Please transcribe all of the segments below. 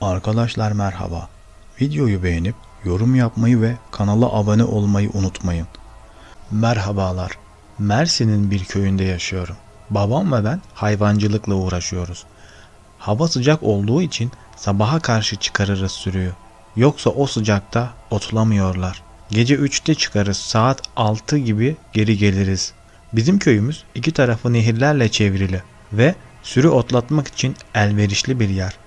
Arkadaşlar merhaba. Videoyu beğenip yorum yapmayı ve kanala abone olmayı unutmayın. Merhabalar. Mersin'in bir köyünde yaşıyorum. Babam ve ben hayvancılıkla uğraşıyoruz. Hava sıcak olduğu için sabaha karşı çıkarırız sürüyü. Yoksa o sıcakta otlamıyorlar. Gece 3'te çıkarız saat 6 gibi geri geliriz. Bizim köyümüz iki tarafı nehirlerle çevrili ve sürü otlatmak için elverişli bir yer.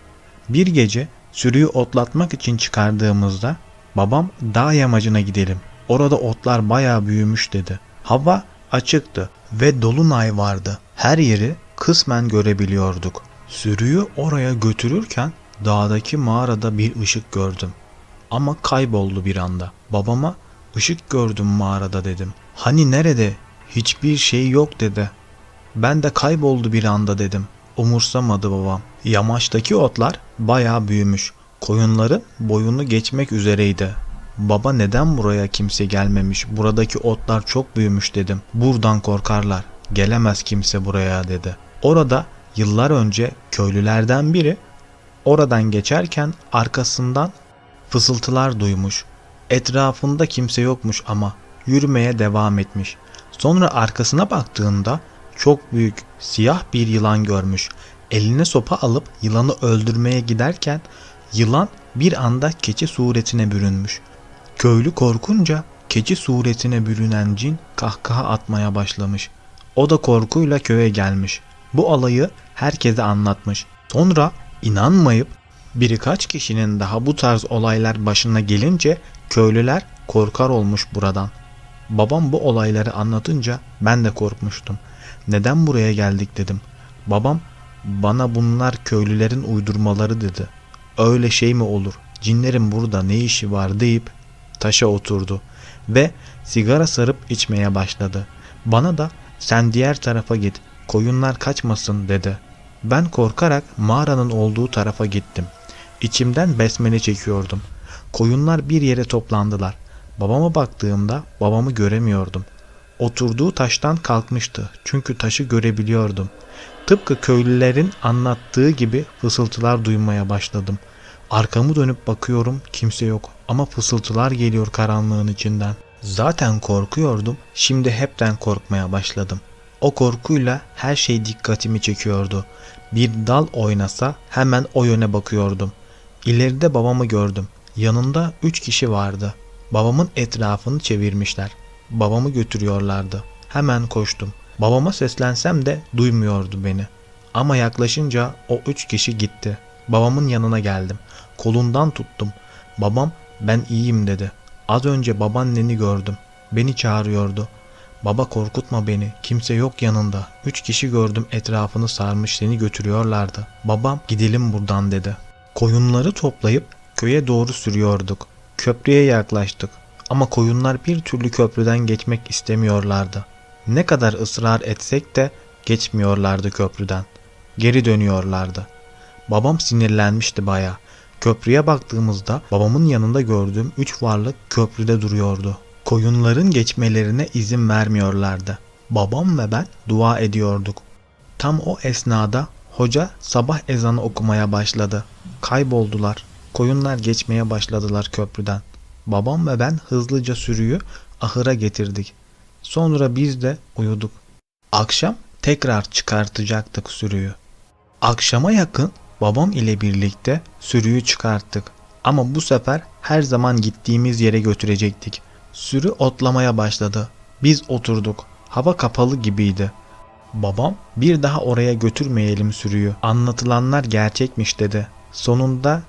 Bir gece sürüyü otlatmak için çıkardığımızda babam dağ yamacına gidelim. Orada otlar bayağı büyümüş dedi. Hava açıktı ve dolunay vardı. Her yeri kısmen görebiliyorduk. Sürüyü oraya götürürken dağdaki mağarada bir ışık gördüm. Ama kayboldu bir anda. Babama ışık gördüm mağarada dedim. Hani nerede? Hiçbir şey yok dedi. Ben de kayboldu bir anda dedim. Umursamadı babam. Yamaçtaki otlar bayağı büyümüş. Koyunların boyunu geçmek üzereydi. Baba neden buraya kimse gelmemiş? Buradaki otlar çok büyümüş dedim. Buradan korkarlar. Gelemez kimse buraya dedi. Orada yıllar önce köylülerden biri oradan geçerken arkasından fısıltılar duymuş. Etrafında kimse yokmuş ama yürümeye devam etmiş. Sonra arkasına baktığında çok büyük siyah bir yılan görmüş. Eline sopa alıp yılanı öldürmeye giderken yılan bir anda keçi suretine bürünmüş. Köylü korkunca keçi suretine bürünen cin kahkaha atmaya başlamış. O da korkuyla köye gelmiş. Bu olayı herkese anlatmış. Sonra inanmayıp birkaç kişinin daha bu tarz olaylar başına gelince köylüler korkar olmuş buradan. Babam bu olayları anlatınca ben de korkmuştum. Neden buraya geldik dedim. Babam bana bunlar köylülerin uydurmaları dedi. Öyle şey mi olur? Cinlerin burada ne işi var deyip taşa oturdu ve sigara sarıp içmeye başladı. Bana da sen diğer tarafa git koyunlar kaçmasın dedi. Ben korkarak mağaranın olduğu tarafa gittim. İçimden besmele çekiyordum. Koyunlar bir yere toplandılar. Babama baktığımda babamı göremiyordum. Oturduğu taştan kalkmıştı çünkü taşı görebiliyordum. Tıpkı köylülerin anlattığı gibi fısıltılar duymaya başladım. Arkamı dönüp bakıyorum kimse yok ama fısıltılar geliyor karanlığın içinden. Zaten korkuyordum şimdi hepten korkmaya başladım. O korkuyla her şey dikkatimi çekiyordu. Bir dal oynasa hemen o yöne bakıyordum. İleride babamı gördüm. Yanında üç kişi vardı. Babamın etrafını çevirmişler. Babamı götürüyorlardı. Hemen koştum. Babama seslensem de duymuyordu beni. Ama yaklaşınca o üç kişi gitti. Babamın yanına geldim. Kolundan tuttum. Babam ben iyiyim dedi. Az önce babaanneni gördüm. Beni çağırıyordu. Baba korkutma beni. Kimse yok yanında. Üç kişi gördüm etrafını sarmış seni götürüyorlardı. Babam gidelim buradan dedi. Koyunları toplayıp köye doğru sürüyorduk. Köprüye yaklaştık. Ama koyunlar bir türlü köprüden geçmek istemiyorlardı. Ne kadar ısrar etsek de geçmiyorlardı köprüden. Geri dönüyorlardı. Babam sinirlenmişti baya. Köprüye baktığımızda babamın yanında gördüğüm üç varlık köprüde duruyordu. Koyunların geçmelerine izin vermiyorlardı. Babam ve ben dua ediyorduk. Tam o esnada hoca sabah ezanı okumaya başladı. Kayboldular. Koyunlar geçmeye başladılar köprüden. Babam ve ben hızlıca sürüyü ahıra getirdik. Sonra biz de uyuduk. Akşam tekrar çıkartacaktık sürüyü. Akşama yakın babam ile birlikte sürüyü çıkarttık. Ama bu sefer her zaman gittiğimiz yere götürecektik. Sürü otlamaya başladı. Biz oturduk. Hava kapalı gibiydi. Babam bir daha oraya götürmeyelim sürüyü. Anlatılanlar gerçekmiş dedi. Sonunda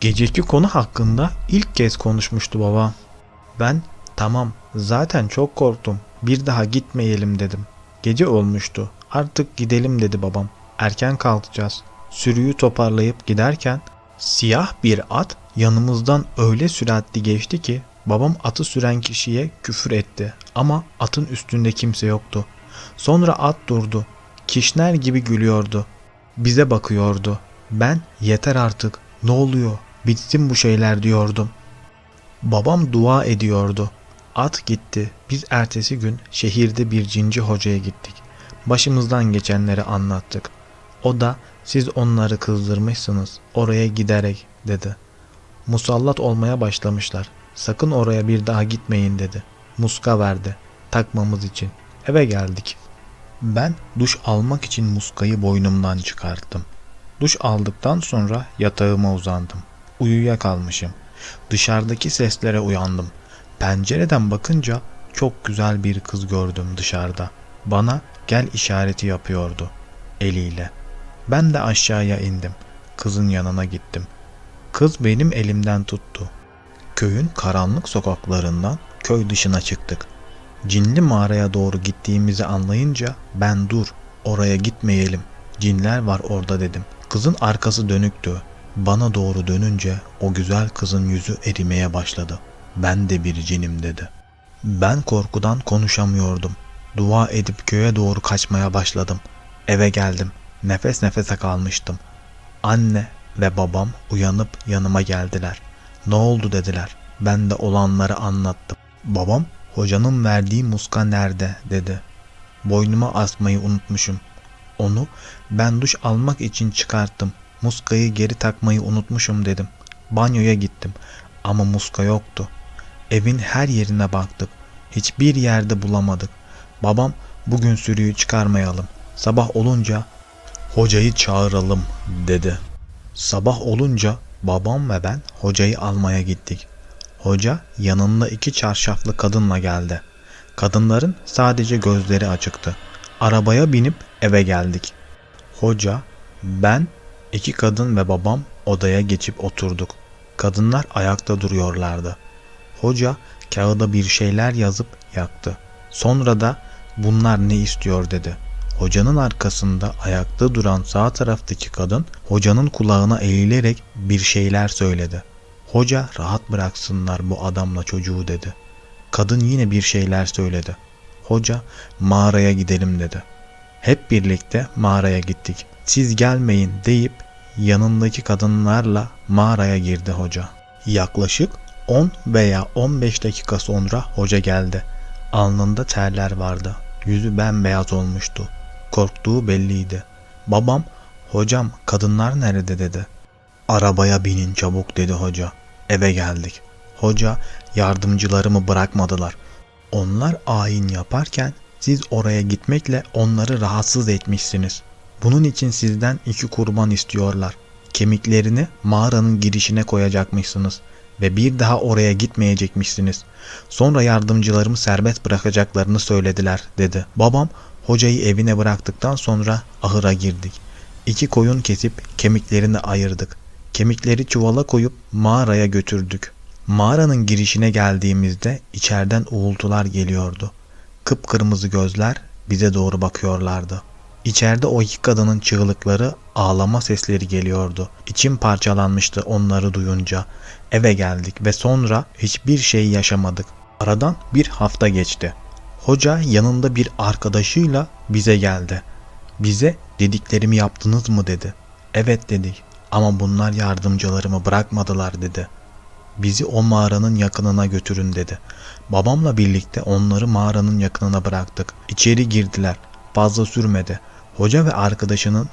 geceki konu hakkında ilk kez konuşmuştu babam. Ben tamam zaten çok korktum. Bir daha gitmeyelim dedim. Gece olmuştu. Artık gidelim dedi babam. Erken kalkacağız. Sürüyü toparlayıp giderken siyah bir at yanımızdan öyle süratli geçti ki babam atı süren kişiye küfür etti ama atın üstünde kimse yoktu. Sonra at durdu. Kişner gibi gülüyordu. Bize bakıyordu. Ben yeter artık ne oluyor bitsin bu şeyler diyordum. Babam dua ediyordu. At gitti. Biz ertesi gün şehirde bir cinci hocaya gittik. Başımızdan geçenleri anlattık. O da siz onları kızdırmışsınız. Oraya giderek dedi. Musallat olmaya başlamışlar. Sakın oraya bir daha gitmeyin dedi. Muska verdi. Takmamız için. Eve geldik. Ben duş almak için muskayı boynumdan çıkarttım. Duş aldıktan sonra yatağıma uzandım. Uyuyakalmışım. Dışarıdaki seslere uyandım. Pencereden bakınca çok güzel bir kız gördüm dışarıda. Bana gel işareti yapıyordu eliyle. Ben de aşağıya indim. Kızın yanına gittim. Kız benim elimden tuttu. Köyün karanlık sokaklarından köy dışına çıktık. Cinli mağaraya doğru gittiğimizi anlayınca ben dur oraya gitmeyelim. Cinler var orada dedim. Kızın arkası dönüktü. Bana doğru dönünce o güzel kızın yüzü erimeye başladı. Ben de bir cinim dedi. Ben korkudan konuşamıyordum. Dua edip köye doğru kaçmaya başladım. Eve geldim. Nefes nefese kalmıştım. Anne ve babam uyanıp yanıma geldiler. Ne oldu dediler. Ben de olanları anlattım. Babam hocanın verdiği muska nerede dedi. Boynuma asmayı unutmuşum. Onu ben duş almak için çıkarttım. Muskayı geri takmayı unutmuşum dedim. Banyoya gittim ama muska yoktu. Evin her yerine baktık. Hiçbir yerde bulamadık. Babam bugün sürüyü çıkarmayalım. Sabah olunca hocayı çağıralım dedi. Sabah olunca babam ve ben hocayı almaya gittik. Hoca yanında iki çarşaflı kadınla geldi. Kadınların sadece gözleri açıktı. Arabaya binip eve geldik. Hoca, ben, iki kadın ve babam odaya geçip oturduk. Kadınlar ayakta duruyorlardı. Hoca kağıda bir şeyler yazıp yaktı. Sonra da bunlar ne istiyor dedi. Hocanın arkasında ayakta duran sağ taraftaki kadın hocanın kulağına eğilerek bir şeyler söyledi. Hoca rahat bıraksınlar bu adamla çocuğu dedi. Kadın yine bir şeyler söyledi. Hoca mağaraya gidelim dedi. Hep birlikte mağaraya gittik. Siz gelmeyin deyip yanındaki kadınlarla mağaraya girdi hoca. Yaklaşık 10 veya 15 dakika sonra hoca geldi. Alnında terler vardı. Yüzü bembeyaz olmuştu. Korktuğu belliydi. Babam, hocam kadınlar nerede dedi. Arabaya binin çabuk dedi hoca. Eve geldik. Hoca yardımcılarımı bırakmadılar. Onlar ayin yaparken siz oraya gitmekle onları rahatsız etmişsiniz. Bunun için sizden iki kurban istiyorlar. Kemiklerini mağaranın girişine koyacakmışsınız ve bir daha oraya gitmeyecekmişsiniz. Sonra yardımcılarımı serbest bırakacaklarını söylediler dedi. Babam hocayı evine bıraktıktan sonra ahıra girdik. İki koyun kesip kemiklerini ayırdık. Kemikleri çuvala koyup mağaraya götürdük. Mağaranın girişine geldiğimizde içeriden uğultular geliyordu. Kıpkırmızı gözler bize doğru bakıyorlardı. İçeride o iki kadının çığlıkları, ağlama sesleri geliyordu. İçim parçalanmıştı onları duyunca. Eve geldik ve sonra hiçbir şey yaşamadık. Aradan bir hafta geçti. Hoca yanında bir arkadaşıyla bize geldi. Bize dediklerimi yaptınız mı dedi. Evet dedik ama bunlar yardımcılarımı bırakmadılar dedi. Bizi o mağaranın yakınına götürün dedi. Babamla birlikte onları mağaranın yakınına bıraktık. İçeri girdiler. Fazla sürmedi. Hoca ve arkadaşının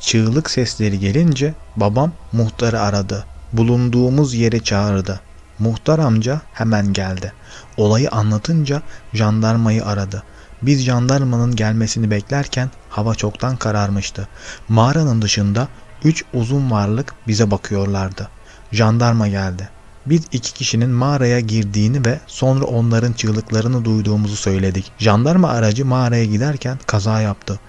çığlık sesleri gelince babam muhtarı aradı. Bulunduğumuz yere çağırdı. Muhtar amca hemen geldi. Olayı anlatınca jandarmayı aradı. Biz jandarmanın gelmesini beklerken hava çoktan kararmıştı. Mağaranın dışında üç uzun varlık bize bakıyorlardı. Jandarma geldi. Biz iki kişinin mağaraya girdiğini ve sonra onların çığlıklarını duyduğumuzu söyledik. Jandarma aracı mağaraya giderken kaza yaptı.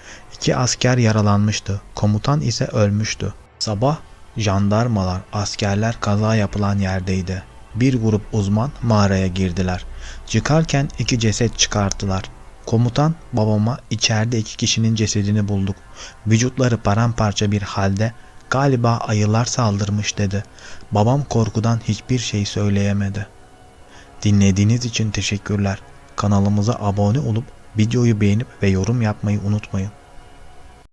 İki asker yaralanmıştı. Komutan ise ölmüştü. Sabah jandarmalar, askerler kaza yapılan yerdeydi. Bir grup uzman mağaraya girdiler. Çıkarken iki ceset çıkarttılar. Komutan babama içeride iki kişinin cesedini bulduk. Vücutları paramparça bir halde galiba ayılar saldırmış dedi. Babam korkudan hiçbir şey söyleyemedi. Dinlediğiniz için teşekkürler. Kanalımıza abone olup videoyu beğenip ve yorum yapmayı unutmayın.